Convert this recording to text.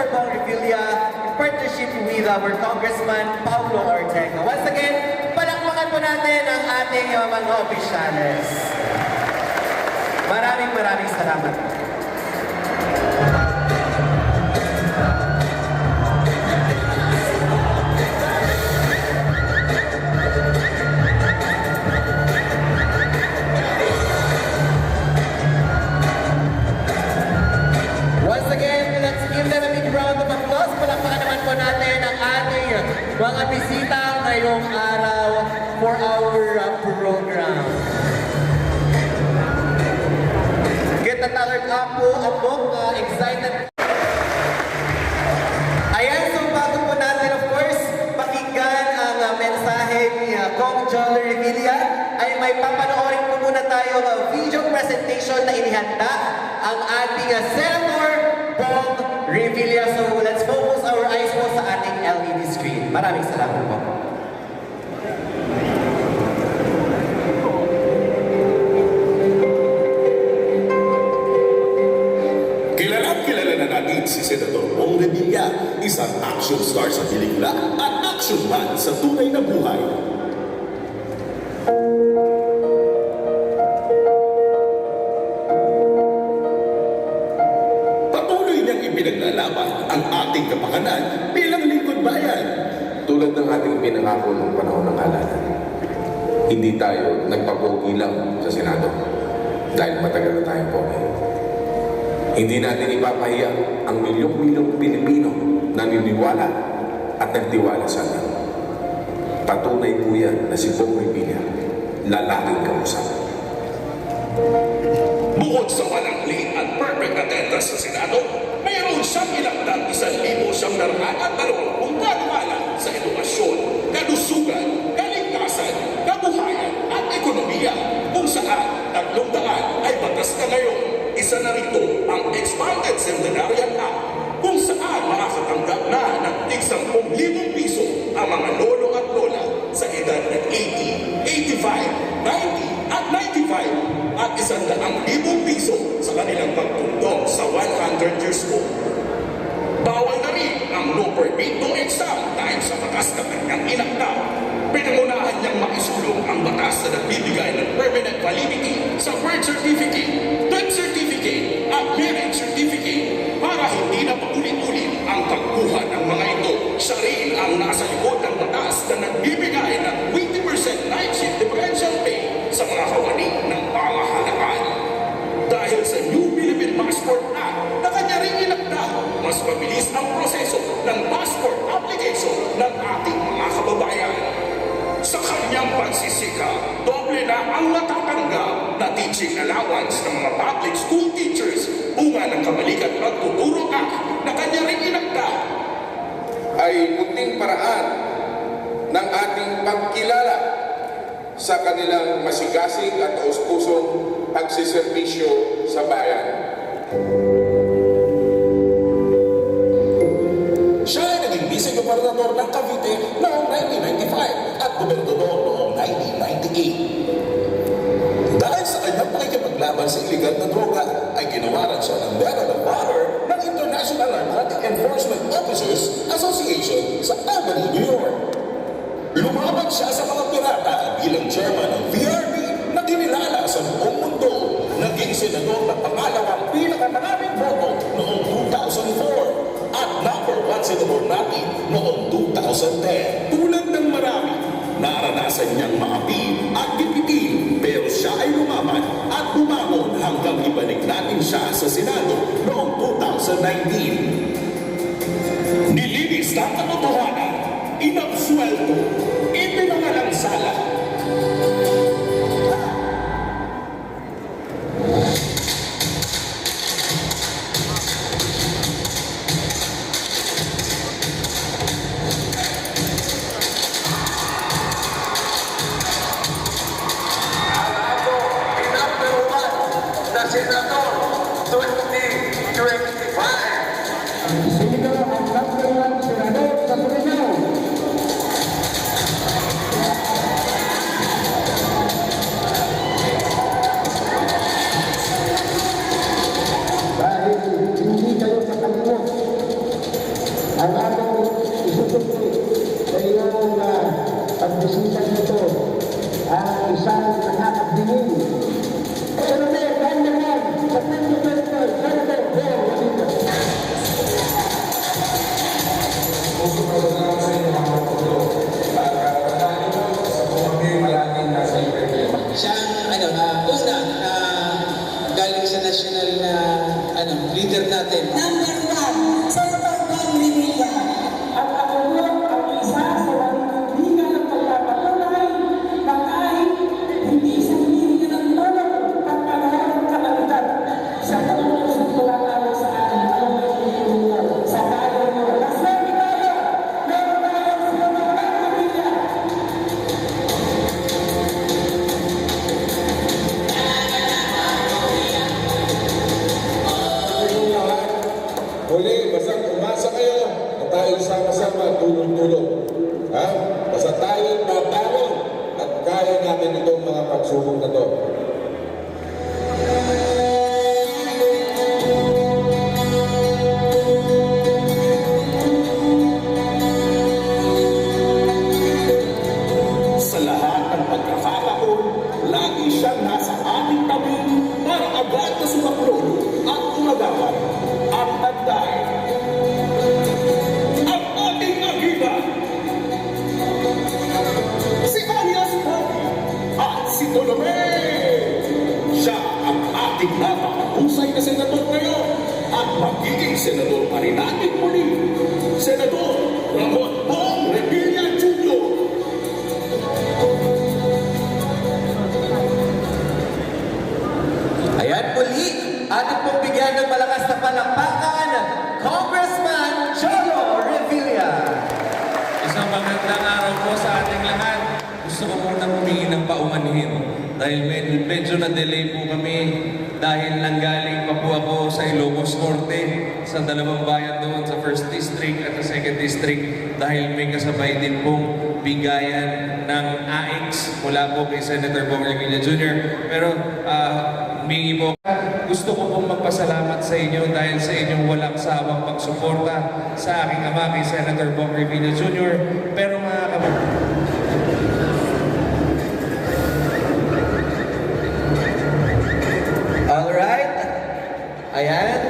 Sorbong Revilla in partnership with our Congressman Paulo Ortega. Once again, palakpakan po natin ang ating mga opisyalis. Maraming maraming salamat. Uh, program. Talent up po, abok, uh, excited. Ayan, so bago po natin, of course, pakinggan ang uh, mensahe ni uh, Kong John Revilla, ay may papanoorin po muna tayo uh, video presentation na inihanda ang ating uh, Senator Bong Revilla. So let's focus our eyes po sa ating LED screen. Maraming salamat po. Kilalang natin si Senator Bong Revilla, isang action star sa pelikula at action man sa tunay na buhay. Patuloy niyang ipinaglalaban ang ating kapakanan bilang lingkod bayan. Tulad ng ating pinangako nung panahon ng halalan, hindi tayo nagpapogi sa Senado dahil matagal na tayong pogi. Hindi natin ipapahiya ang milyong-milyong Pilipino na niniwala at nagtiwala sa atin. Patunay po yan na si Bong Revilla, lalaking kausap. Bukod sa walang late at perfect attendance sa Senado, mayroon siyang ilagdag isang libo siyang naraan at dalawampung panumala sa edukasyon, kalusugan, kaligtasan, kabuhayan at ekonomiya kung saan tatlong daan ay batas na ngayon. Isa na rito ang Expanded Centenarian Act kung saan makakatanggap na ng tig 10,000 piso ang mga lolo at lola sa edad ng 80, 85, 90 at 95 at isang daang libong piso sa kanilang pagtundong sa 100 years old. Bawal na rin ang no permit no exam dahil sa batas na kanyang inakta. Pinangunahan niyang maisulong ang batas na nagbibigay ng permanent validity sa birth certificate, death certificate at marriage certificate para hindi na paulit-ulit ang pagkuha ng mga ito. Siya rin ang nasa likod ng batas na nagbibigay ng 20% night shift differential pay sa mga kawani ng pamahalaan. Dahil sa New Philippine Passport Act na kanya rin inakda, mas mabilis ang proseso ng passport application ng ating mga kababayan. Sa kanyang pagsisika, doble na ang natatanggap na teaching allowance ng mga public school teachers bunga ng Kabalikat Pagtuturo Act na kanya rin inakda ay munting paraan ng ating pagkilala sa kanilang masigasig at taus-pusong pagsiservisyo sa bayan. Siya ng Medal of Honor ng International Narcotic Enforcement Officers Association sa Albany, New York. Lumaban siya sa mga pirata bilang chairman ng VRB na kinilala sa buong mundo. Naging senador na pangalawang pinakamaraming boto noong 2004 at number one senador natin noong 2010. Tulad ng marami, naranasan niyang maapi at pero siya ay lumaban at bumangon hanggang ibalik natin siya sa Senado noong 2019. Nilinis ng katotohanan, inabsuelto, ipinangalansala. humingi ng paumanhin dahil med medyo na-delay po kami dahil nanggaling pa po ako sa Ilocos Norte sa dalawang bayan doon sa 1st District at sa 2nd District dahil may kasabay din pong bigayan ng AIX mula po kay Senator Bongbong Revilla Jr. Pero uh, humingi po gusto ko pong magpasalamat sa inyo dahil sa inyong walang sawang pagsuporta sa aking ama kay Senator Bong Revilla Jr. Pero mga kapatid, Ayan.